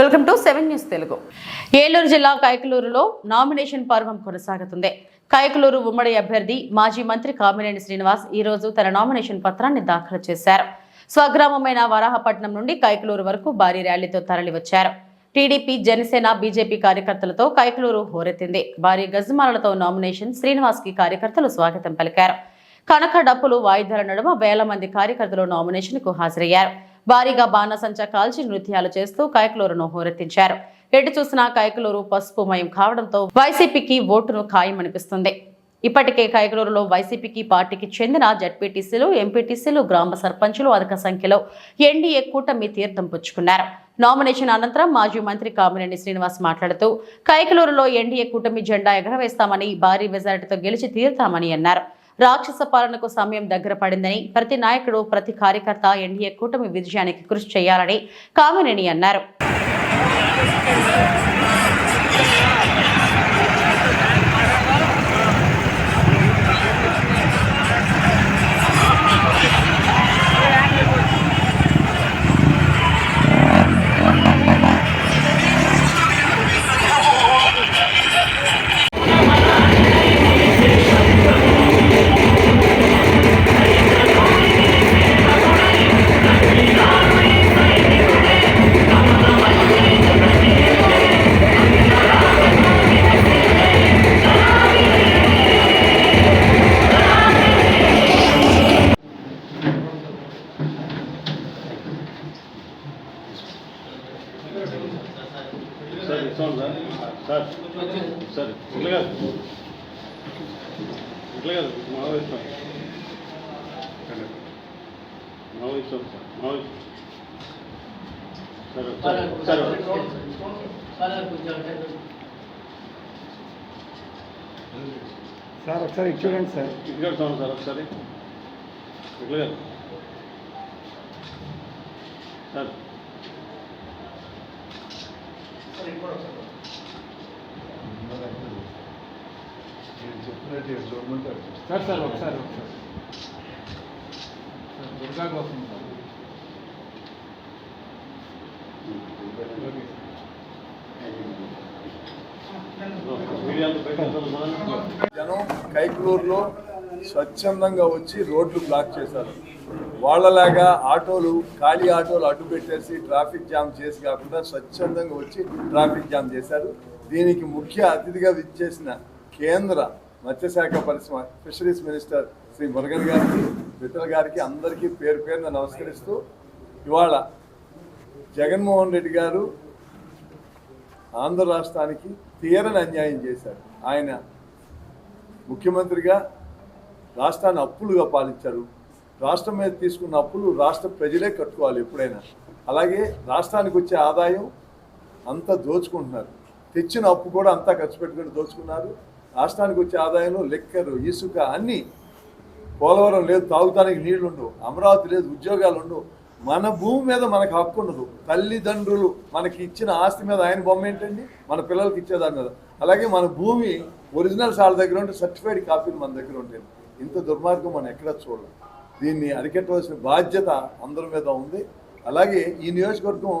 Welcome to seven news Telugu. Eluru జిల్లా కైకలూరులో nomination పర్వం కొనసాగుతుంది. కైకలూరు ఉమ్మడి అభ్యర్థి మాజీ మంత్రి కామినేని శ్రీనివాస్ ఈ రోజు తన నామినేషన్ పత్రాన్ని దాఖలు చేశారు. స్వగ్రామమైన వరాహపట్నం నుండి కైకలూరు వరకు భారీ ర్యాలీతో తరలివచ్చారు. టీడీపీ జనసేన బీజేపీ కార్యకర్తలతో కైకలూరు హోరెత్తింది. భారీ గజమాలతో నామినేషన్ శ్రీనివాస్కి కార్యకర్తలు స్వాగతం పలికారు. కనక డప్పులు వాయిద్యాల నడుమ వేల మంది కార్యకర్తలు నామినేషన్కు హాజరయ్యారు. భారీగా బాణసంచా కాల్చి నృత్యాలు చేస్తూ కైకలూరును హోరెత్తించారు. ఎటు చూసినా కైకలూరు పసుపుమయం కావడంతో వైసీపీకి ఓటును ఖాయమనిపిస్తుంది. ఇప్పటికే కైకలూరులో వైసీపీకి పార్టీకి చెందిన జడ్పీటీసీలు ఎంపీటీసీలు గ్రామ సర్పంచులు అధిక సంఖ్యలో ఎన్డీఏ కూటమి తీర్థం పుచ్చుకున్నారు. నామినేషన్ అనంతరం మాజీ మంత్రి కామినేని శ్రీనివాస్ మాట్లాడుతూ కైకలూరులో ఎన్డీఏ కూటమి జెండా ఎగరవేస్తామని భారీ మెజారిటీతో గెలిచి తీరుతామని అన్నారు. రాక్షస పాలనకు సమయం దగ్గర పడిందని ప్రతి నాయకుడు ప్రతి కార్యకర్త ఎన్డీఏ కూటమి విజయానికి కృషి చేయాలని కామినేని అన్నారు. సార్ ఇస్తాను సార్. సార్ సార్ ఇట్లా కాదు. ఇట్లా కాదు మావ ఇస్తాం మావ ఇస్తాం సార్ మావ సార్ సార్ సార్ ఒకసారి చూడండి సార్. ఇటు కడతాం సార్ ఒకసారి. ఇట్లా కాదు. సార్ సార్ సార్ ఒకసారి ఒకసారి. సార్ దుర్గా కోసం సార్. జనం కైకలూరులో స్వచ్ఛందంగా వచ్చి రోడ్లు బ్లాక్ చేశారు. వాళ్ళలాగా ఆటోలు ఖాళీ ఆటోలు అడ్డు పెట్టేసి ట్రాఫిక్ జామ్ చేసి కాకుండా స్వచ్ఛందంగా వచ్చి ట్రాఫిక్ జామ్ చేశారు. దీనికి ముఖ్య అతిథిగా విచ్చేసిన కేంద్ర మత్స్యశాఖ పరిశ్రమ ఫిషరీస్ మినిస్టర్ శ్రీ మురగన్ గారికి మిత్రుల గారికి అందరికీ పేరు పేరున నమస్కరిస్తూ ఇవాళ జగన్మోహన్ రెడ్డి గారు ఆంధ్ర రాష్ట్రానికి తీరని అన్యాయం చేశారు. ఆయన ముఖ్యమంత్రిగా రాష్ట్రాన్ని అప్పులుగా పాలించారు. రాష్ట్రం మీద తీసుకున్న అప్పులు రాష్ట్ర ప్రజలే కట్టుకోవాలి ఎప్పుడైనా. అలాగే రాష్ట్రానికి వచ్చే ఆదాయం అంతా దోచుకుంటున్నారు. తెచ్చిన అప్పు కూడా అంతా ఖర్చు పెట్టుకుని దోచుకున్నారు. రాష్ట్రానికి వచ్చే ఆదాయంలో లెక్కరు ఇసుక అన్నీ పోలవరం లేదు తాగుతానికి నీళ్ళు ఉండవు అమరావతి లేదు ఉద్యోగాలు ఉండవు. మన భూమి మీద మనకు హక్కు ఉండదు. తల్లిదండ్రులు మనకి ఇచ్చిన ఆస్తి మీద ఆయన బొమ్మ ఏంటండి? మన పిల్లలకి ఇచ్చేదాని మీద. అలాగే మన భూమి ఒరిజినల్స్ వాళ్ళ దగ్గర ఉంటే సర్టిఫైడ్ కాపీలు మన దగ్గర ఉంటాయి ఇంత దుర్మార్గం మనం ఎక్కడ చూడలేం. దీన్ని అరికెట్టవలసిన బాధ్యత అందరి మీద ఉంది. అలాగే ఈ నియోజకవర్గం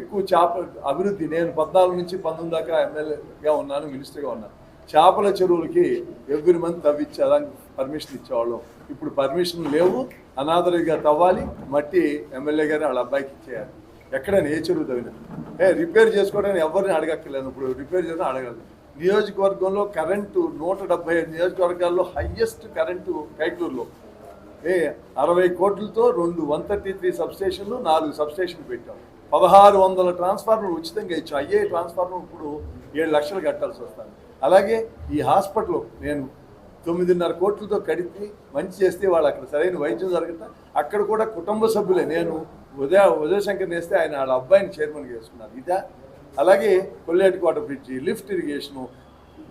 ఎక్కువ చేప అభివృద్ధి నేను పద్నాలుగు నుంచి పంతొమ్మిది దాకా ఎమ్మెల్యేగా ఉన్నాను మినిస్టర్గా ఉన్నాను. చేపల చెరువులకి ఎవ్రీ మంత్ తవ్విచ్చేదానికి పర్మిషన్ ఇచ్చేవాళ్ళం. ఇప్పుడు పర్మిషన్ లేవు అనాథలుగా తవ్వాలి మట్టి ఎమ్మెల్యే గారు వాళ్ళ అబ్బాయికి ఇచ్చేయాలి. ఎక్కడైనా ఏ చెరువు తవ్వినా. ఏ రిపేర్ చేసుకోవడానికి ఎవరిని అడగక్కర్లేదు. ఇప్పుడు రిపేర్ చేయడం అడగలేదు. నియోజకవర్గంలో కరెంటు నూట డెబ్బై ఐదు నియోజకవర్గాల్లో హయ్యెస్ట్ కరెంటు కైటూరులో. అరవై కోట్లతో రెండు వన్ థర్టీ త్రీ సబ్స్టేషన్లు నాలుగు సబ్స్టేషన్లు పెట్టాం. పదహారు వందల ట్రాన్స్ఫార్మర్ ఉచితంగా ఇచ్చాం. అయ్యే ట్రాన్స్ఫార్మర్ ఇప్పుడు ఏడు లక్షలు కట్టాల్సి వస్తుంది. అలాగే ఈ హాస్పిటల్ నేను తొమ్మిదిన్నర కోట్లతో కడిపి మంచి చేస్తే వాళ్ళు అక్కడ సరైన వైద్యం జరగట అక్కడ కూడా కుటుంబ సభ్యులే. నేను ఉదయ ఉదయశంకర్ నేస్తే ఆయన వాళ్ళ అబ్బాయిని చైర్మన్ చేసుకున్నారు. ఇదా. అలాగే కొల్లేటికోట బ్రిడ్జి లిఫ్ట్ ఇరిగేషను.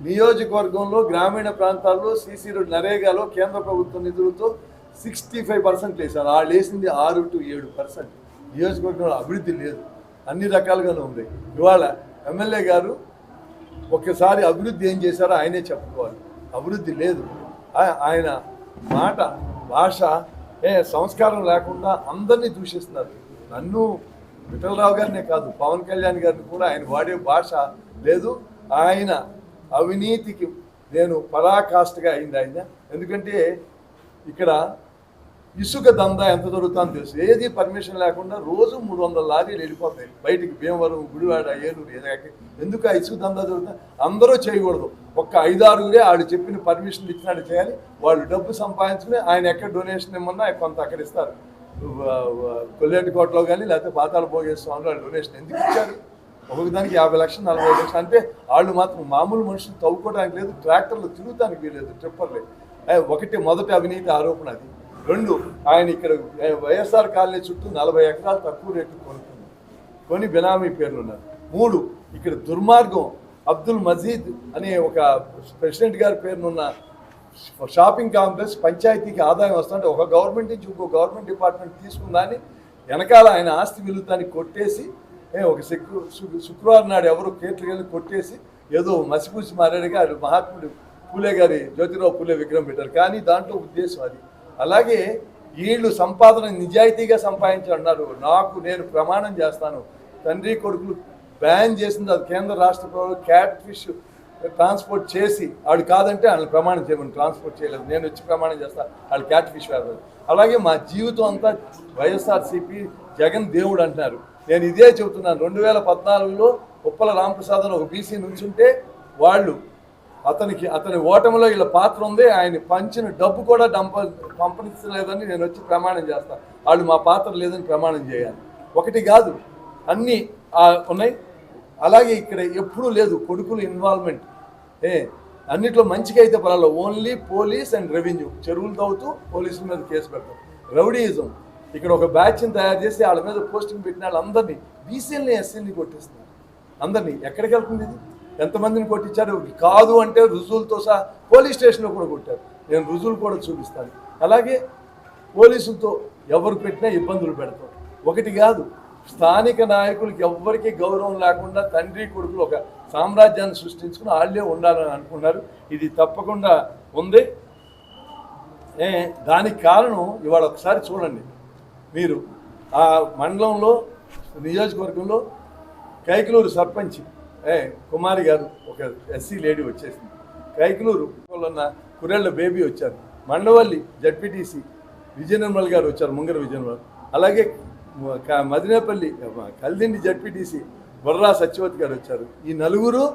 నియోజకవర్గంలో గ్రామీణ ప్రాంతాల్లో సీసీ రోడ్ నరేగాలో కేంద్ర ప్రభుత్వ నిధులతో సిక్స్టీ ఫైవ్ పర్సెంట్ వేశారు. వాళ్ళు వేసింది ఆరు టు ఏడు పర్సెంట్. నియోజకవర్గంలో అభివృద్ధి లేదు. అన్ని రకాలుగానే ఉంది. ఇవాళ ఎమ్మెల్యే గారు ఒక్కసారి అభివృద్ధి ఏం చేశారో ఆయనే చెప్పుకోవాలి. అభివృద్ధి లేదు. ఆయన మాట భాష ఏ సంస్కారం లేకుండా అందరినీ దూషిస్తున్నారు. నన్ను విఠలరావు గారినే కాదు పవన్ కళ్యాణ్ గారిని కూడా ఆయన వాడే భాష లేదు. ఆయన అవినీతికి నేను పరాకాష్ఠగా అయింది ఆయన. ఎందుకంటే ఇక్కడ ఇసుక దందా ఎంత దొరుకుతుందో తెలుసు. ఏది పర్మిషన్ లేకుండా రోజు మూడు వందల లారీలు వెళ్ళిపోతాయి. బయటికి భీమవరం గుడివాడ ఏలూరు ఏదాకా ఎందుకు ఆ ఇసుక దందా దొరుకుతుంది అందరూ చేయకూడదు. ఒక్క ఐదారుగురే వాళ్ళు చెప్పిన పర్మిషన్ ఇచ్చినట్టు చేయాలి. వాళ్ళు డబ్బు సంపాదించుకుని ఆయన ఎక్కడ డొనేషన్ ఇమ్మన్నా కొంత అక్కడ ఇస్తారు. కొల్లేటి కోటలో కానీ లేకపోతే పాతాల భోగేశ్వరంలో వాళ్ళు డొనేషన్ ఎందుకు ఇచ్చారు? ఒక్కొక్క యాభై లక్షలు నలభై లక్షలు. అంటే వాళ్ళు మాత్రం మామూలు మనుషులు తవ్వుకోవడానికి లేదు ట్రాక్టర్లు తిరుగుతానికి వీలేదు ట్రిప్పర్లే. ఒకటి మొదటి అవినీతి ఆరోపణ అది. రెండు ఆయన ఇక్కడ వైఎస్ఆర్ కాలనీ చుట్టూ నలభై ఎకరాలు తక్కువ రేటు కొనుక్కున్నారు కొని బినామీ పేర్లు ఉన్నారు. మూడు ఇక్కడ దుర్మార్గం అబ్దుల్ మజీద్ అనే ఒక ప్రెసిడెంట్ గారి పేరునున్న షాపింగ్ కాంప్లెక్స్ పంచాయతీకి ఆదాయం వస్తుంటే ఒక గవర్నమెంట్ నుంచి ఇంకో గవర్నమెంట్ డిపార్ట్మెంట్ తీసుకుందాని వెనకాల ఆయన ఆస్తి విలుతాన్ని కొట్టేసి ఒక శుక్ర శు- శుక్రవారం నాడు ఎవరో కేట్లకెళ్ళి కొట్టేసి ఏదో మసిపూసి మారాడుగా మహాత్ముడు పూలే గారి జ్యోతిరావు పూలే విగ్రహం పెట్టారు. కానీ దాంట్లో ఉద్దేశం అది. అలాగే వీళ్ళు సంపాదన నిజాయితీగా సంపాదించాలన్నారు నాకు నేను ప్రమాణం చేస్తాను. తండ్రి కొడుకులు బ్యాన్ చేసింది అది కేంద్ర రాష్ట్ర ప్రభుత్వం క్యాట్ ఫిష్ ట్రాన్స్పోర్ట్ చేసి వాడు కాదంటే వాళ్ళని ప్రమాణం చేయమని ట్రాన్స్పోర్ట్ చేయలేదు. నేను వచ్చి ప్రమాణం చేస్తాను వాళ్ళు క్యాట్ ఫిష్ వ్యాపారం అలాగే మా జీవితం అంతా వైఎస్ఆర్సీపీ జగన్ దేవుడు అంటున్నారు. నేను ఇదే చెబుతున్నాను. రెండు వేల పద్నాలుగులో ఉప్పల రామప్రసాద్ అని ఒక బీసీ నుంచుంటే వాళ్ళు అతనికి అతని ఓటమిలో వీళ్ళ పాత్ర ఉంది. ఆయన పంచిన డబ్బు కూడా డంప పంపనిస్తలేదని నేను వచ్చి ప్రమాణం చేస్తాను వాళ్ళు మా పాత్ర లేదని ప్రమాణం చేయాలి. ఒకటి కాదు అన్నీ ఉన్నాయి. అలాగే ఇక్కడ ఎప్పుడూ లేదు కొడుకుల ఇన్వాల్వ్మెంట్ ఏ అన్నిట్లో మంచిగా అయితే పర్వాలేదు. ఓన్లీ పోలీస్ అండ్ రెవెన్యూ చెరువులు తవ్వుతూ పోలీసుల మీద కేసు పెడతాం. రౌడీయిజం ఇక్కడ ఒక బ్యాచ్ని తయారు చేసి వాళ్ళ మీద పోస్టింగ్ పెట్టిన వాళ్ళందరినీ బీసీఎల్ని ఎస్సీని కొట్టేస్తున్నారు. అందరినీ ఎక్కడికి వెళ్తుంది ఇది? ఎంతమందిని కొట్టించారు? కాదు అంటే రుజువులతో సహా పోలీస్ స్టేషన్లో కూడా కొట్టారు. నేను రుజువులు కూడా చూపిస్తాను. అలాగే పోలీసులతో ఎవరు పెట్టినా ఇబ్బందులు పెడతాం. ఒకటి కాదు స్థానిక నాయకులకి ఎవ్వరికీ గౌరవం లేకుండా తండ్రి కొడుకులు ఒక సామ్రాజ్యాన్ని సృష్టించుకుని వాళ్ళే ఉండాలని అనుకున్నారు. ఇది తప్పకుండా ఉంది. ఏ దానికి కారణం ఇవాళ ఒకసారి చూడండి. మీరు ఆ మండలంలో నియోజకవర్గంలో కైకలూరు సర్పంచ్ ఏ కుమారి గారు ఒక ఎస్సీ లేడీ వచ్చేసింది. కైకులూరు ఉన్న కురెళ్ళ బేబీ వచ్చారు. మండవల్లి జడ్పీటీసీ విజయనిర్మల్ గారు వచ్చారు ముంగర విజయనిర్మల్. అలాగే మదినేపల్లి కల్దిండి జడ్పీటీసీ బొర్రా సత్యవతి గారు వచ్చారు. ఈ నలుగురు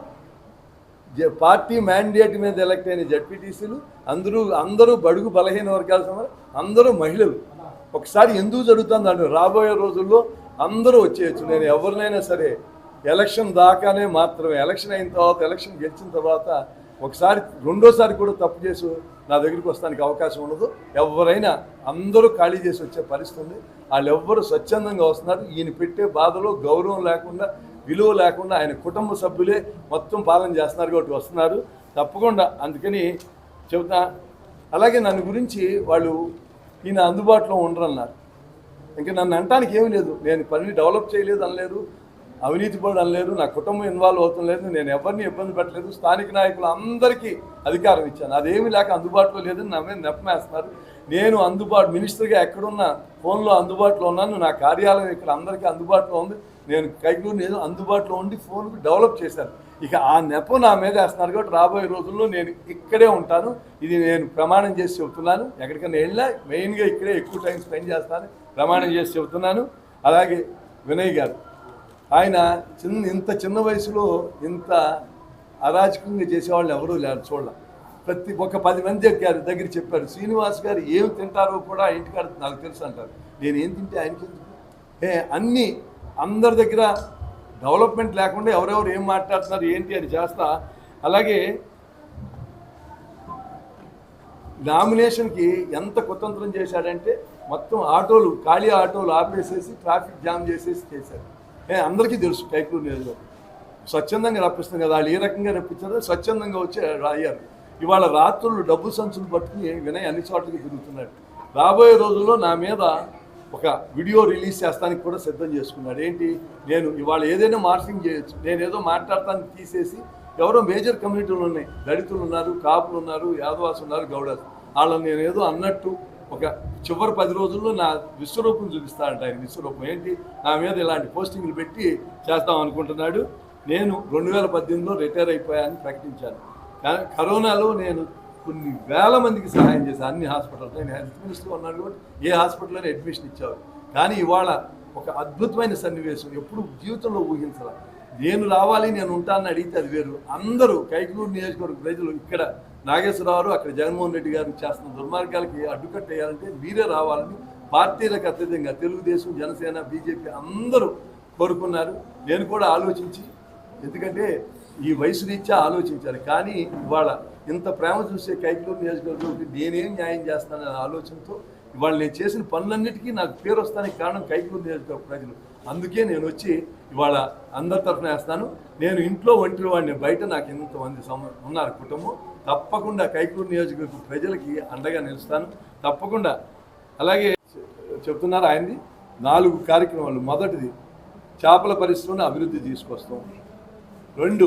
జ- పార్టీ మ్యాండేట్ మీద ఎలక్ట్ అయిన జడ్పీటీసీలు అందరూ అందరూ బడుగు బలహీన వర్గాల సమయం అందరూ మహిళలు. ఒకసారి ఎందుకు జరుగుతుంది రాబోయే రోజుల్లో అందరూ వచ్చేయచ్చు. నేను ఎవరినైనా సరే ఎలక్షన్ దాకానే మాత్రమే. ఎలక్షన్ అయిన తర్వాత ఎలక్షన్ గెలిచిన తర్వాత ఒకసారి రెండోసారి కూడా తప్పు చేసి నా దగ్గరికి వస్తానికి అవకాశం ఉండదు. ఎవరైనా అందరూ ఖాళీ చేసి వచ్చే పరిస్థితి ఉంది. వాళ్ళు స్వచ్ఛందంగా వస్తున్నారు. ఈయన పెట్టే బాధలో గౌరవం లేకుండా విలువ లేకుండా ఆయన కుటుంబ సభ్యులే మొత్తం పాలన చేస్తున్నారు కాబట్టి వస్తున్నారు. తప్పకుండా అందుకని చెబుతా అలాగే నన్ను గురించి వాళ్ళు ఈయన అందుబాటులో ఉండరన్నారు. ఇంకా నన్ను అంటానికి ఏమీ లేదు. నేను పనిని డెవలప్ చేయలేదు అనలేదు. అవినీతి పరుడు అనలేదు నా కుటుంబం ఇన్వాల్వ్ అవుతుంది లేదు నేను ఎవరిని ఇబ్బంది పెట్టలేదు. స్థానిక నాయకులు అందరికీ అధికారం ఇచ్చాను. అదేమీ లేక అందుబాటులో లేదని నా మీద నెప్పమేస్తున్నారు. నేను అందుబాటు మినిస్టర్గా ఎక్కడున్నా ఫోన్లో అందుబాటులో ఉన్నాను. నా కార్యాలయం ఇక్కడ అందరికీ అందుబాటులో ఉంది. నేను కైకూరు నేను అందుబాటులో ఉండి ఫోన్కి డెవలప్ చేశాను. ఇక ఆ నెపం నా మీద వేస్తున్నారు కాబట్టి రాబోయే రోజుల్లో నేను ఇక్కడే ఉంటాను. ఇది నేను ప్రమాణం చేసి చెబుతున్నాను. ఎక్కడికైనా వెళ్ళినా మెయిన్గా ఇక్కడే ఎక్కువ టైం స్పెండ్ చేస్తాను. ప్రమాణం చేసి చెబుతున్నాను. అలాగే వినయ్ గారు ఆయన చిన్న ఇంత చిన్న వయసులో ఇంత అరాచకంగా చేసేవాళ్ళు ఎవరూ లేరు చూడాల. ప్రతి ఒక్క పది మంది ఎక్కారు దగ్గర చెప్పారు శ్రీనివాస్ గారు ఏం తింటారో కూడా ఇంటికాడ నాకు తెలుసు అంటారు. నేను ఏం తింటే ఆయనకి ఏ అన్నీ అందరి దగ్గర డెవలప్మెంట్ లేకుండా ఎవరెవరు ఏం మాట్లాడుతున్నారు ఏంటి అని చేస్తా. అలాగే నామినేషన్కి ఎంత కుతంత్రం చేశాడంటే మొత్తం ఆటోలు ఖాళీ ఆటోలు ఆపేసేసి ట్రాఫిక్ జామ్ చేసేసి చేశారు. అందరికీ తెలుసు కైకూరు నియోజకవర్గం స్వచ్ఛందంగా రప్పిస్తాం కదా వాళ్ళు ఏ రకంగా రప్పించారో స్వచ్ఛందంగా వచ్చి రాయారు ఇవాళ రాత్రులు డబ్బు సంచులు పట్టుకుని వినయ్ అన్ని చోట్లకి తిరుగుతున్నాడు. రాబోయే రోజుల్లో నా మీద ఒక వీడియో రిలీజ్ చేస్తానికి కూడా సిద్ధం చేసుకున్నాడు. ఏంటి? నేను ఇవాళ ఏదైనా మార్చింగ్ చేయొచ్చు. నేను ఏదో మాట్లాడటానికి తీసేసి ఎవరో మేజర్ కమ్యూనిటీలు ఉన్నాయి. దళితులు ఉన్నారు కాపులు ఉన్నారు యాదవాస్ ఉన్నారు గౌడాస్ వాళ్ళని నేను ఏదో అన్నట్టు ఒక చివరి పది రోజుల్లో నా విశ్వరూపం చూపిస్తాడంట ఆయన విశ్వరూపం. ఏంటి? నా మీద ఇలాంటి పోస్టింగ్లు పెట్టి చేస్తాం అనుకుంటున్నాడు. నేను రెండు వేల పద్దెనిమిదిలో రిటైర్ అయిపోయానని ప్రకటించాను. కరోనాలో నేను కొన్ని వేల మందికి సహాయం చేశాను. అన్ని హాస్పిటల్స్. నేను హెల్త్ మినిస్టర్ ఉన్నాను కాబట్టి ఏ హాస్పిటల్లోనే అడ్మిషన్ ఇచ్చారు కానీ ఇవాళ ఒక అద్భుతమైన సన్నివేశం. ఎప్పుడు జీవితంలో ఊహించాల. నేను రావాలి నేను ఉంటానని అడిగితే అది వేరు. అందరూ కైకలూరు నియోజకవర్గ ప్రజలు ఇక్కడ నాగేశ్వరరావు అక్కడ జగన్మోహన్ రెడ్డి గారు చేస్తున్న దుర్మార్గాలకి అడ్డుకట్ట వేయాలంటే మీరే రావాలని పార్టీలకు అత్యధికంగా తెలుగుదేశం జనసేన బీజేపీ అందరూ కోరుకున్నారు. నేను కూడా ఆలోచించి ఎందుకంటే ఈ వయసు రీత్యా ఆలోచించాలి. కానీ ఇవాళ ఇంత ప్రేమ చూసే కైకలూరు నియోజకవర్గంకి నేనేం న్యాయం చేస్తాననే ఆలోచనతో ఇవాళ నేను చేసిన పనులన్నిటికీ నాకు పేరు వస్తానికి కారణం కైకూరు నియోజకవర్గ ప్రజలు. అందుకే నేను వచ్చి ఇవాళ అందరి తరఫున వేస్తాను. నేను ఇంట్లో ఒంటరి వాడిని బయట నాకు ఎంతమంది సమ ఉన్నారు కుటుంబం. తప్పకుండా కైకూరు నియోజకవర్గ ప్రజలకి అండగా నిలుస్తాను. తప్పకుండా. అలాగే చెప్తున్నారు ఆయనది నాలుగు కార్యక్రమాలు. మొదటిది చేపల పరిశ్రమను అభివృద్ధి తీసుకొస్తాం. రెండు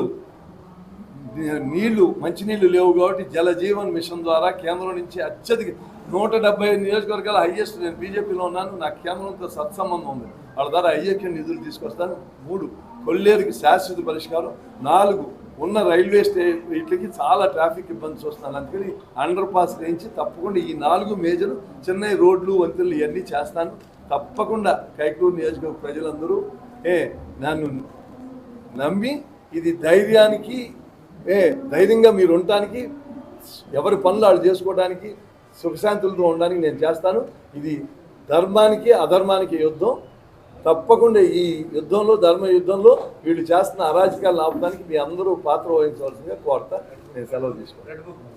నీళ్ళు మంచినీళ్ళు లేవు కాబట్టి జల జీవన్ మిషన్ ద్వారా కేంద్రం నుంచి అత్యధిక నూట డెబ్బై నియోజకవర్గాల హైయెస్ట్ నేను బీజేపీలో ఉన్నాను. నాకు కేంద్రంతో సత్సంబంధం ఉంది. వాళ్ళ ద్వారా ఐఎక్యం నిధులు తీసుకొస్తాను. మూడు కొల్లేరుకి శాశ్వత పరిష్కారం. నాలుగు ఉన్న రైల్వే స్టే వీటికి చాలా ట్రాఫిక్ ఇబ్బంది చూస్తున్నాను అందుకని అండర్ పాస్ నుంచి తప్పకుండా ఈ నాలుగు మేజర్ చెన్నై రోడ్లు వంతెనలు ఇవన్నీ చేస్తాను. తప్పకుండా కైకూరు నియోజకవర్గ ప్రజలందరూ ఏ నన్ను నమ్మి ఇది ధైర్యానికి ఏ ధైర్యంగా మీరు ఉండటానికి ఎవరి పనులు వాళ్ళు చేసుకోవడానికి సుఖశాంతులతో ఉండడానికి నేను చేస్తాను. ఇది ధర్మానికి అధర్మానికి యుద్ధం. తప్పకుండా ఈ యుద్ధంలో ధర్మ యుద్ధంలో వీళ్ళు చేస్తున్న అరాజకాలను ఆపడానికి మీ అందరూ పాత్ర వహించవలసిందిగా కోరతా నేను సెలవు తీసుకుంటాను